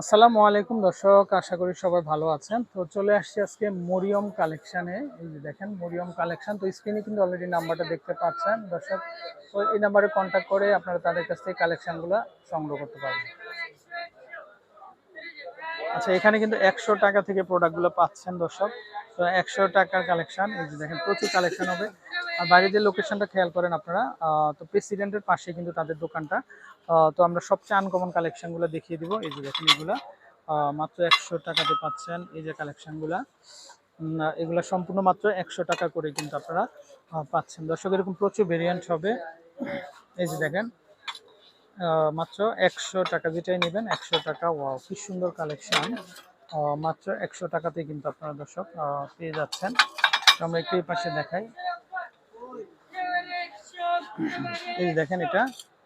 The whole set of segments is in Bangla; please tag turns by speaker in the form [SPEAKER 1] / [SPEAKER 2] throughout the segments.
[SPEAKER 1] আসসালামু আলাইকুম দর্শক, আশা করি সবাই ভালো আছেন। তো চলে আসছি আজকে মরিয়ম কালেকশানে। এই যে দেখেন, মরিয়ম কালেকশন। তো স্ক্রিনে কিন্তু অলরেডি নাম্বারটা দেখতে পাচ্ছেন দর্শক। তো এই নাম্বারে কন্ট্যাক্ট করে আপনারা তাদের কাছ থেকে কালেকশনগুলো সংগ্রহ করতে পারবেন। আচ্ছা এখানে কিন্তু একশো টাকা থেকে প্রোডাক্টগুলো পাচ্ছেন দর্শক। তো একশো টাকার কালেকশন। এই যে দেখেন, প্রচুর কালেকশন হবে। আর বাইরে যে লোকেশনটা খেয়াল করেন আপনারা তো প্রেসিডেন্টের পাশে কিন্তু তাদের দোকানটা। তো আমরা সবচেয়ে আনকমন কালেকশনগুলো দেখিয়ে দিব। এই যে দেখেন এগুলা। মাত্র একশো টাকাতে পাচ্ছেন এই যে কালেকশনগুলা এগুলা সম্পূর্ণ মাত্র একশো টাকা করে কিন্তু আপনারা পাচ্ছেন। দর্শক, এরকম প্রচুর ভেরিয়েন্ট হবে। এই যে দেখেন মাত্র একশো টাকা যেটাই নেবেন, একশো টাকা। ওয়াও কি সুন্দর কালেকশন মাত্র একশো টাকাতে কিন্তু আপনারা দর্শক পেয়ে যাচ্ছেন। আমরা একটু এই পাশে দেখাই। এই দেখেন এটা,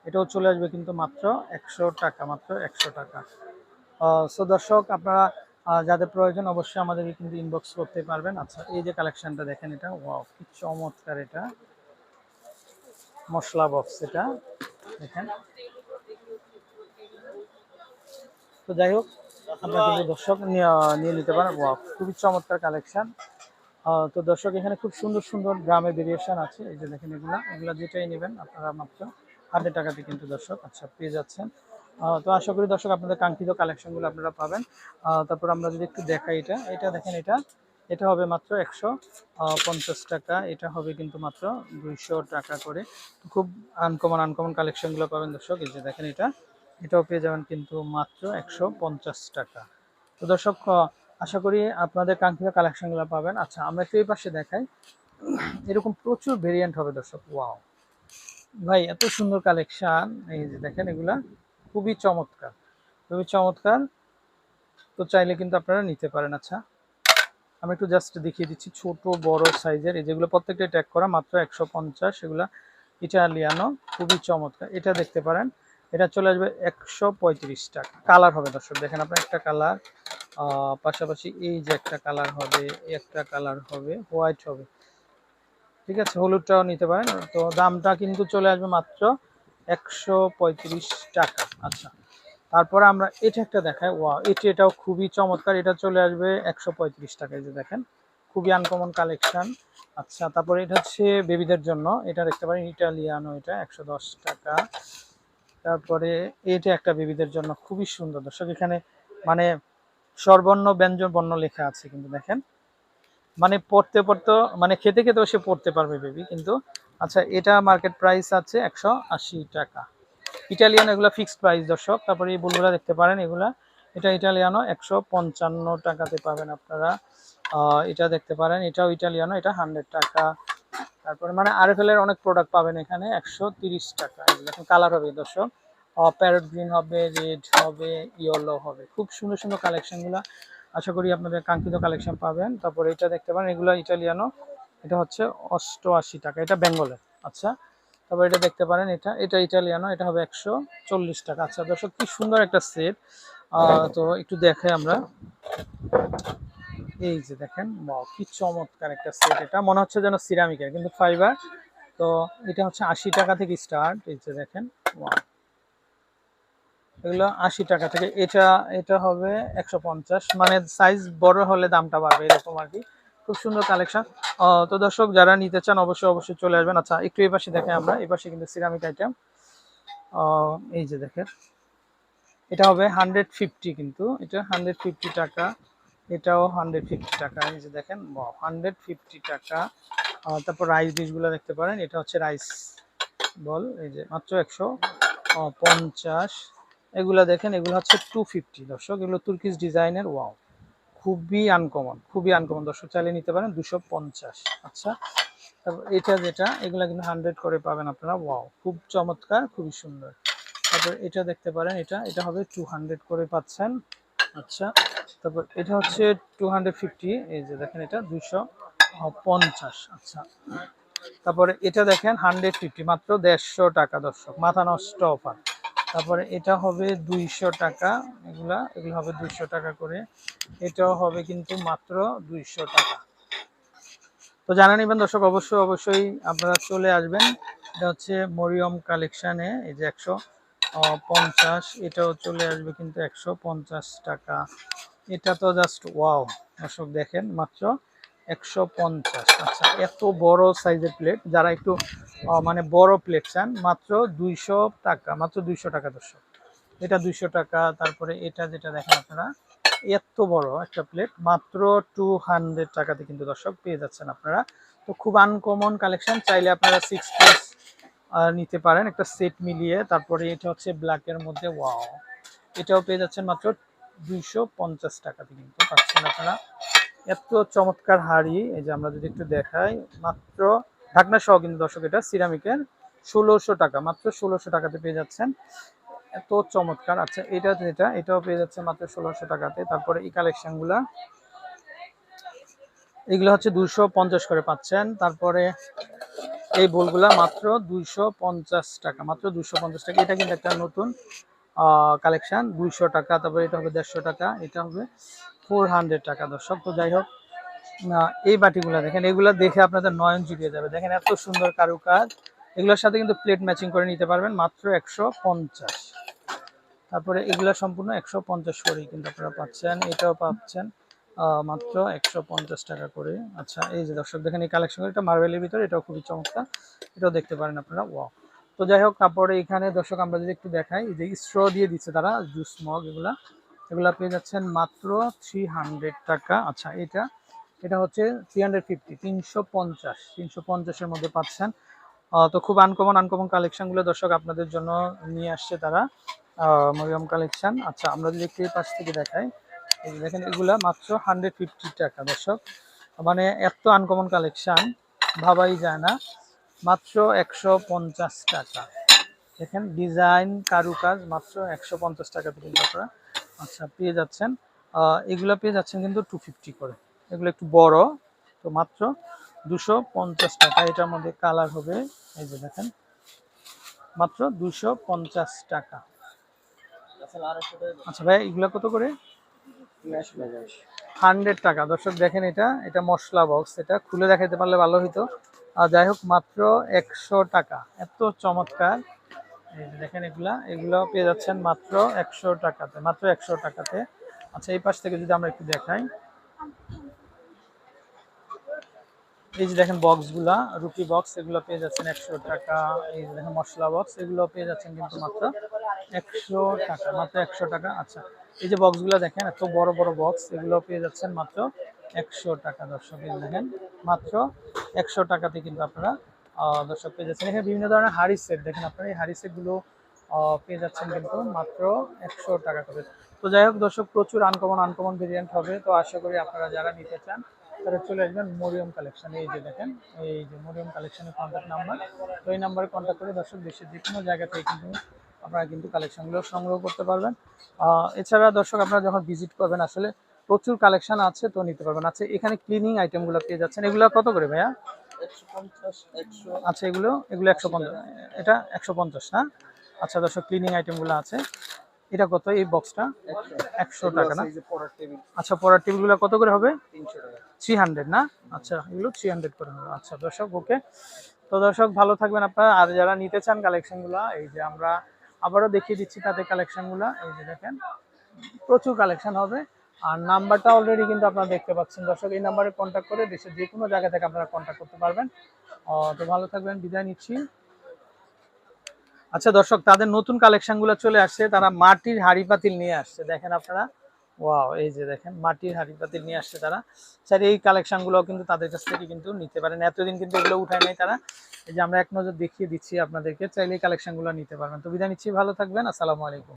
[SPEAKER 1] এটাও চলে আসবে কিন্তু মাত্র একশো টাকা, মাত্র একশো টাকা। সো দর্শক, আপনারা যাদের প্রয়োজন অবশ্যই আমাদেরকে কিন্তু ইনবক্স করতে পারবেন। আচ্ছা এই যে কালেকশনটা দেখেন এটা ওয়াও কি চমৎকার এটা। মশলা বক্স এটা, দেখেন। তো যাই হোক, আপনারা কিন্তু দর্শক নিয়ে নিয়ে নিতে পারেন ওয়াও খুবই চমৎকার কালেকশন তো দর্শক, এখানে খুব সুন্দর সুন্দর গ্রামের ভেরিয়েশন আছে। এই যে দেখেন এগুলা এগুলা যেটাই নেবেন আপনারা মাত্র হাজার টাকাতে কিন্তু দর্শক আচ্ছা পেয়ে যাচ্ছেন। তো আশা করি দর্শক আপনাদের কাঙ্ক্ষিত কালেকশনগুলো আপনারা পাবেন। তারপর আমরা যদি একটু দেখাই এটা এটা দেখেন এটা এটা হবে মাত্র একশো পঞ্চাশ টাকা, এটা হবে কিন্তু মাত্র দুইশো টাকা করে। খুব আনকমন আনকমন কালেকশনগুলো পাবেন দর্শক, এই যে দেখেন এটা, এটাও পেয়ে যাবেন কিন্তু মাত্র একশো পঞ্চাশ টাকা। তো দর্শক আশা করি আপনাদের কাঙ্ক্ষিত কালেকশনগুলো পাবেন। আচ্ছা আমরা একটু এই পাশে দেখাই। এরকম প্রচুর ভেরিয়েন্ট হবে দর্শক ওয়াও ভাই, এত সুন্দর কালেকশন এই যে দেখেন এগুলা, খুবই চমৎকার খুবই চমৎকার। তো চাইলে কিন্তু আপনারা নিতে পারেন। আচ্ছা আমি একটু জাস্ট দেখিয়ে দিচ্ছি, ছোট, বড় সাইজের এই যেগুলো প্রত্যেকটা ট্যাগ করা, মাত্র একশো পঞ্চাশ, এগুলা ইটালিয়ানো, খুবই চমৎকার। এটা দেখতে পারেন, এটা চলে আসবে একশো পঁয়ত্রিশ টাকা। কালার হবে দর্শক, দেখেন আপনার একটা কালার পাশাপাশি এই যে একটা কালার হবে একটা কালার হবে হোয়াইট হবে। ঠিক আছে, হলুদটাও নিতে পারেন। তো দামটা কিন্তু চলে আসবে মাত্র একশো পঁয়ত্রিশ টাকা। আচ্ছা তারপরে আমরা এটা একটা দেখাই। ওয়া এটি এটাও খুবই চমৎকার। এটা চলে আসবে একশো পঁয়ত্রিশ টাকা, এই যে দেখেন। খুবই আনকমন কালেকশন আচ্ছা তারপরে এটা হচ্ছে বেবিদের জন্য। এটা দেখতে পারেন, ইটালিয়ানো এটা, একশো দশ টাকা। তারপরে এটা একটা বেবিদের জন্য। খুবই সুন্দর। দর্শক, এখানে মানে স্বরবর্ণ ব্যঞ্জন বর্ণ লেখা আছে কিন্তু দেখেন। মানে পড়তে পড়তে মানে খেতে খেতেও সে পড়তে পারবে বেবি কিন্তু আচ্ছা এটা মার্কেট প্রাইস আছে একশো আশি টাকা। ইটালিয়ান এগুলো ফিক্সড প্রাইস দর্শক। তারপরে এই বুলগুলা দেখতে পারেন, এগুলা, এটা ইটালিয়ানো একশো পঞ্চান্ন টাকাতে পাবেন আপনারা। এটা দেখতে পারেন, এটাও ইটালিয়ানো এটা হান্ড্রেড টাকা। তারপরে মানে আরএফএল এর অনেক প্রোডাক্ট পাবেন এখানে, একশো টাকা। এই যে দেখেন কালার হবে, দর্শক। প্যারট গ্রিন হবে রেড হবে ইয়েলো হবে। খুব সুন্দর সুন্দর কালেকশনগুলো আশা করি আপনাদের কাঙ্ক্ষিত কালেকশন পাবেন। তারপরে এটা দেখতে পারেন, এগুলো ইটালিয়ানো। এটা হচ্ছে অষ্টআশি টাকা। এটা বেঙ্গলের আচ্ছা তারপর এটা দেখতে পারেন, এটা এটা ইটালিয়ানো। এটা হবে একশো চল্লিশ টাকা। আচ্ছা দর্শক, কি সুন্দর একটা সেট তো একটু দেখাই আমরা। এই যে দেখেন কি চমৎকার একটা সেট এটা। মনে হচ্ছে যেন সিরামিকের কিন্তু ফাইবার তো এটা হচ্ছে আশি টাকা থেকে স্টার্ট এই যে দেখেন ওয়াও এগুলো আশি টাকা থেকে। এটা এটা হবে একশো পঞ্চাশ। মানে সাইজ বড় হলে দামটা বাড়বে, এরকম আর কি। খুব সুন্দর কালেকশন তো দর্শক, যারা নিতে চান অবশ্যই অবশ্যই চলে আসবেন। আচ্ছা একটু এই পাশে দেখেন আমরা। এই পাশে কিন্তু সিরামিক আইটেম এই যে দেখেন। এটা হবে হান্ড্রেড ফিফটি কিন্তু। এটা হান্ড্রেড ফিফটি টাকা। এটাও হান্ড্রেড ফিফটি টাকা। এই যে দেখেন হান্ড্রেড ফিফটি টাকা। তারপর রাইস ডিশগুলো দেখতে পারেন। এটা হচ্ছে রাইস বল এই যে মাত্র একশো পঞ্চাশ। এগুলা দেখেন, এগুলো হচ্ছে টু ফিফটি দর্শক, এগুলো তুর্কিশ ডিজাইনের, ওয়াও। খুবই আনকমন খুবই আনকমন দর্শক চালিয়ে নিতে পারেন দুশো পঞ্চাশ। আচ্ছা তারপর এটা যেটা, এগুলা কিন্তু হান্ড্রেড করে পাবেন আপনারা, ওয়াও। খুব চমৎকার, খুবই সুন্দর। তারপর এটা দেখতে পারেন, এটা এটা হবে টু হান্ড্রেড করে পাচ্ছেন। আচ্ছা তারপর এটা হচ্ছে টু হান্ড্রেড ফিফটি এই যে দেখেন এটা, দুশো পঞ্চাশ। আচ্ছা তারপরে এটা দেখেন হান্ড্রেড ফিফটি মাত্র দেড়শো টাকা। দর্শক, মাথা নষ্ট অফার। তারপরে এটা হবে দুইশো টাকা, এগুলা, এগুলো হবে দুইশো টাকা করে। এটাও হবে কিন্তু মাত্র দুইশো টাকা। তো জানা নেবেন দর্শক, অবশ্যই অবশ্যই আপনারা চলে আসবেন। এটা হচ্ছে মরিয়ম কালেকশানে, এই যে একশো পঞ্চাশ, এটাও চলে আসবে কিন্তু একশো পঞ্চাশ টাকা। এটা তো জাস্ট ওয়াও দর্শক দেখেন, মাত্র একশো পঞ্চাশ। আচ্ছা এত বড় সাইজের প্লেট যারা একটু মানে বড় প্লেট চান, মাত্র দুইশো টাকা, মাত্র দুইশো টাকা দর্শক। এটা দুইশো টাকা, তারপরে এটা যেটা দেখেন আপনারা, এত বড় একটা প্লেট মাত্র টু হান্ড্রেড টাকাতে কিন্তু দর্শক পেয়ে যাচ্ছেন আপনারা। তো খুব আনকমন কালেকশন চাইলে আপনারা সিক্স পিস নিতে পারেন, একটা সেট মিলিয়ে। তারপরে এটা হচ্ছে ব্ল্যাকের মধ্যে ওয়াও এটাও পেয়ে যাচ্ছেন মাত্র দুইশো পঞ্চাশ টাকাতে কিন্তু পাচ্ছেন আপনারা। এত চমৎকার হাড়ি, এই যে আমরা যদি একটু দেখাই, মাত্র ঢাকনা সহ কিন্তু দর্শক, এটা সিরামিকের ষোলোশো টাকা, মাত্র ষোলোশো টাকাতে পেয়ে যাচ্ছেন। এত চমৎকার। আচ্ছা এটা যেটা এটাও পেয়ে যাচ্ছে মাত্র ষোলোশো টাকাতে। তারপরে এই কালেকশনগুলা, এগুলো হচ্ছে পঞ্চাশ করে পাচ্ছেন। তারপরে এই বোলগুলা মাত্র দুইশো পঞ্চাশ টাকা, মাত্র দুইশো পঞ্চাশ টাকা। এটা কিন্তু একটা নতুন কালেকশন দুইশো টাকা। তারপরে এটা হবে দেড়শো টাকা, এটা হবে ফোর টাকা দর্শক। তো যাই হোক এই বাটিগুলো দেখেন, এগুলো দেখে আপনাদের নয়ন জুড়িয়ে যাবে। দেখেন, এত সুন্দর কারুকাজ। এগুলোর সাথে কিন্তু প্লেট ম্যাচিং করে নিতে পারবেন, মাত্র একশো পঞ্চাশ। তারপরে এগুলো সম্পূর্ণ একশো পঞ্চাশ করেই কিন্তু আপনারা পাচ্ছেন। এটাও পাচ্ছেন মাত্র একশো পঞ্চাশ টাকা করে। আচ্ছা এই যে দর্শক, দেখেন এই কালেকশন এটা মার্বেলের ভিতরে, এটাও খুবই চমৎকার। এটাও দেখতে পারেন আপনারা, ওয়াও। তো যাই হোক, তারপরে এখানে দর্শক, আমরা যদি একটু দেখাই যে স্ট্র দিয়ে দিচ্ছে তারা জুস মগ এগুলা। এগুলা পেয়ে যাচ্ছেন মাত্র থ্রি টাকা। আচ্ছা এটা এটা হচ্ছে থ্রি হান্ড্রেড ফিফটি তিনশো পঞ্চাশ, তিনশো পঞ্চাশের মধ্যে পাচ্ছেন। তো খুব আনকমন আনকমন কালেকশনগুলো দর্শক আপনাদের জন্য নিয়ে আসছে তারা। মরিয়ম কালেকশান আচ্ছা আমরা যদি একটু পাশ থেকে দেখাই দেখেন এগুলা মাত্র হান্ড্রেড ফিফটি টাকা দর্শক। মানে এত আনকমন কালেকশান ভাবাই যায় না। মাত্র একশো পঞ্চাশ টাকা। দেখেন ডিজাইন কারুকাজ, মাত্র একশো পঞ্চাশ টাকাতে কিন্তু আপনারা। আচ্ছা পেয়ে যাচ্ছেন। এগুলা পেয়ে যাচ্ছেন কিন্তু টু ফিফটি করে। এগুলো একটু বড়, তো মাত্র দুশো পঞ্চাশ টাকা। এটার মধ্যে কালার হবে, এই যে দেখেন, মাত্র দুশো পঞ্চাশ টাকা। আচ্ছা ভাই, এগুলো কত করে? হান্ড্রেড টাকা। দর্শক, দেখেন এটা এটা মশলা বক্স এটা খুলে দেখাতে পারলে ভালো হতো আর যাই হোক, মাত্র একশো টাকা। এত চমৎকার। এই যে দেখেন এগুলা, এগুলো পেয়ে যাচ্ছেন মাত্র একশো টাকাতে, মাত্র একশো টাকাতে। আচ্ছা এই পাশ থেকে যদি আমরা একটু দেখাই। এই যে দেখেন বক্সগুলা রুপি বক্স এগুলো পেয়ে যাচ্ছেন একশো টাকা। এই যে দেখেন মশলা বক্স এগুলো পেয়ে যাচ্ছেন কিন্তু মাত্র একশো টাকা, মাত্র একশো টাকা। আচ্ছা এই যে বক্সগুলো দেখেন, এত বড় বড় বক্স এগুলো পেয়ে যাচ্ছেন মাত্র একশো টাকা, দর্শক দেখেন, মাত্র একশো টাকাতে কিন্তু আপনারা দর্শক পেয়ে যাচ্ছেন। এখানে বিভিন্ন ধরনের হাড়ি সেট দেখেন আপনারা, এই হাড়ি সেটগুলো পেয়ে যাচ্ছেন কিন্তু মাত্র একশো টাকা করে। তো যাই হোক দর্শক, প্রচুর আনকমন আনকমন ভেরিয়েন্ট হবে। তো আশা করি আপনারা যারা নিতে চান তারা চলে আসবেন মরিয়ম কালেকশন এই যে দেখেন এই যে মরিয়ম কালেকশনের কন্ট্যাক্ট নাম্বার তো এই নাম্বারে কন্ট্যাক্ট করে দর্শক দেশের যে কোনো জায়গা থেকে কিন্তু আপনারা কিন্তু কালেকশনগুলো সংগ্রহ করতে পারবেন। এছাড়া দর্শক আপনারা যখন ভিজিট করবেন আসলে প্রচুর কালেকশন আছে তো নিতে পারবেন। আচ্ছা এখানে ক্লিনিং আইটেমগুলো পেয়ে যাচ্ছেন। এগুলো কত করে ভাইয়া? আচ্ছা এগুলো এগুলো একশো পঞ্চাশ এটা একশো পঞ্চাশ না? আচ্ছা দর্শক ক্লিনিং আইটেমগুলো আছে। এটা কত? এই বক্সটা একশো। টাকা না? আচ্ছা পড়ার টেবিলগুলো কত করে হবে? থ্রি হান্ড্রেড না? আচ্ছা এগুলো থ্রি হান্ড্রেড করে হবে। আচ্ছা দর্শক ওকে তো দর্শক, ভালো থাকবেন আপনারা। আর যারা নিতে চান কালেকশনগুলো এই যে আমরা আবারও দেখিয়ে দিচ্ছি তাদের কালেকশনগুলো এই যে দেখেন, প্রচুর কালেকশন হবে। আর নাম্বারটা অলরেডি কিন্তু আপনারা দেখতে পাচ্ছেন। দর্শক, এই নাম্বারে কন্ট্যাক্ট করে দেশের যে কোনো জায়গা থেকে আপনারা কন্ট্যাক্ট করতে পারবেন। তো ভালো থাকবেন, বিদায় নিচ্ছি। আচ্ছা দর্শক, তাদের নতুন কালেকশনগুলো চলে আসছে। তারা মাটির হাড়ি পাতিল নিয়ে আসছে। দেখেন আপনারা ওয়াও এই যে দেখেন, মাটির হাঁড়ি পাতিল নিয়ে আসছে তারা। স্যার, এই কালেকশনগুলো কিন্তু তাদের কাছ থেকে কিন্তু নিতে পারেন। এতদিন কিন্তু এগুলো উঠায় নাই তারা। এই যে আমরা এক নজর দেখিয়ে দিচ্ছি আপনাদেরকে, চাইলে এই কালেকশনগুলো নিতে পারবেন। তো বিদায় নিচ্ছি, ভালো থাকবেন, আসসালামু আলাইকুম।